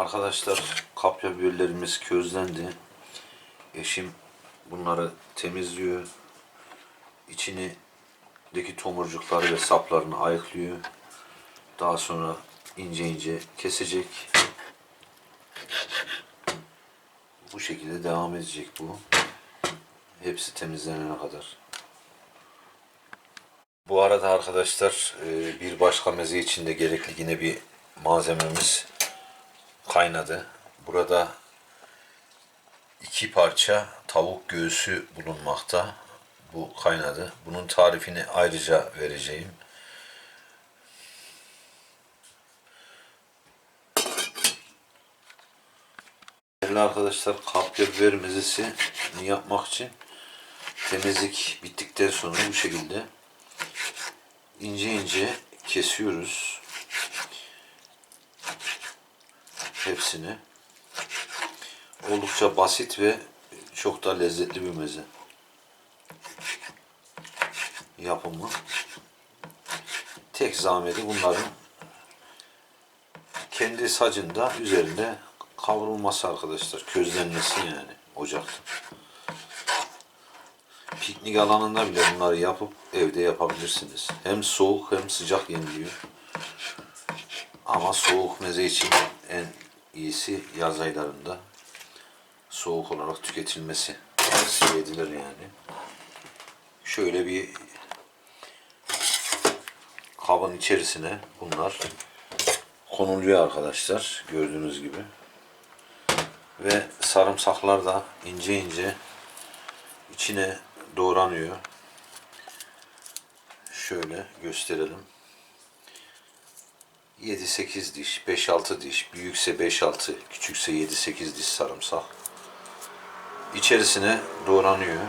Arkadaşlar kapya biberlerimiz közlendi. Eşim bunları temizliyor. İçini deki tomurcukları ve saplarını ayıklıyor. Daha sonra ince ince kesecek. Bu şekilde devam edecek bu. Hepsi temizlenene kadar. Bu arada arkadaşlar e, bir başka meze için de gerekli yine bir malzememiz kaynadı. Burada iki parça tavuk göğsü bulunmakta. Bu kaynadı. Bunun tarifini ayrıca vereceğim. Değerli arkadaşlar kapya biber mezesini yapmak için temizlik bittikten sonra bu şekilde ince ince kesiyoruz. Hepsini. Oldukça basit ve çok da lezzetli bir meze. Yapımı. Tek zahmeti bunların kendi sacında üzerinde kavrulması arkadaşlar. Közlenmesi yani ocakta. Piknik alanında bile bunları yapıp evde yapabilirsiniz. Hem soğuk hem sıcak yeniliyor. Ama soğuk meze için en iyisi yaz aylarında soğuk olarak tüketilmesi tavsiye edilir yani. Şöyle bir kabın içerisine bunlar konuluyor arkadaşlar gördüğünüz gibi. Ve sarımsaklar da ince ince içine doğranıyor. Şöyle gösterelim. 7-8 diş, 5-6 diş, büyükse 5-6, küçükse 7-8 diş sarımsak. İçerisine doğranıyor.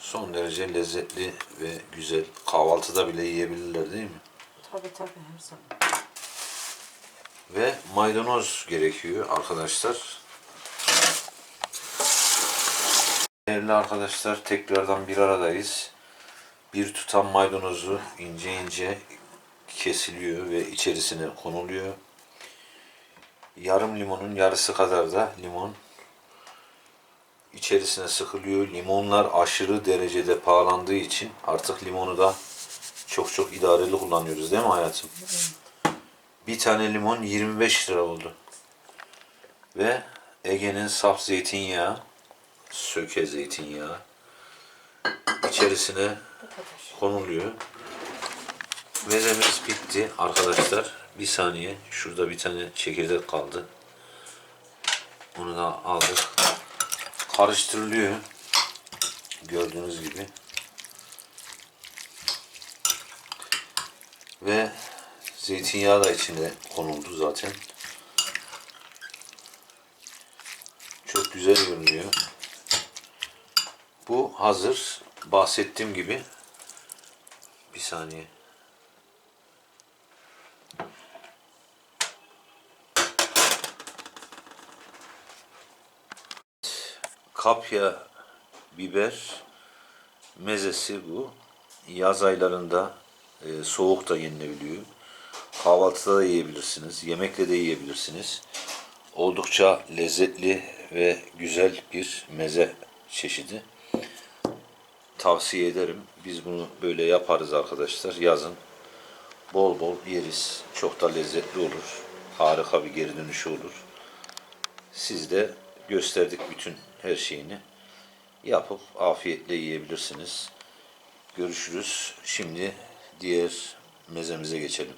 Son derece lezzetli ve güzel. Kahvaltıda bile yiyebilirler değil mi? Tabii tabii her zaman. Ve maydanoz gerekiyor arkadaşlar. Değerli arkadaşlar tekrardan bir aradayız. Bir tutam maydanozu ince ince kesiliyor ve içerisine konuluyor. Yarım limonun yarısı kadar da limon içerisine sıkılıyor. Limonlar aşırı derecede pahalandığı için artık limonu da çok çok idareli kullanıyoruz değil mi hayatım? Bir tane limon 25 lira oldu. Ve Ege'nin saf zeytinyağı, söke zeytinyağı içerisine konuluyor. Mezemiz bitti arkadaşlar. Bir saniye. Şurada bir tane çekirdek kaldı. Bunu da aldık. Karıştırılıyor. Gördüğünüz gibi. Ve zeytinyağı da içine konuldu zaten. Çok güzel görünüyor. Bu hazır. Bahsettiğim gibi bir saniye. Kapya biber mezesi bu. Yaz aylarında e, soğuk da yenilebiliyor. Kahvaltıda da yiyebilirsiniz. Yemekle de yiyebilirsiniz. Oldukça lezzetli ve güzel bir meze çeşidi. Tavsiye ederim. Biz bunu böyle yaparız arkadaşlar. Yazın bol bol yeriz. Çok da lezzetli olur. Harika bir geri dönüşü olur. Siz de gösterdik bütün her şeyini. Yapıp afiyetle yiyebilirsiniz. Görüşürüz. Şimdi diğer mezemize geçelim.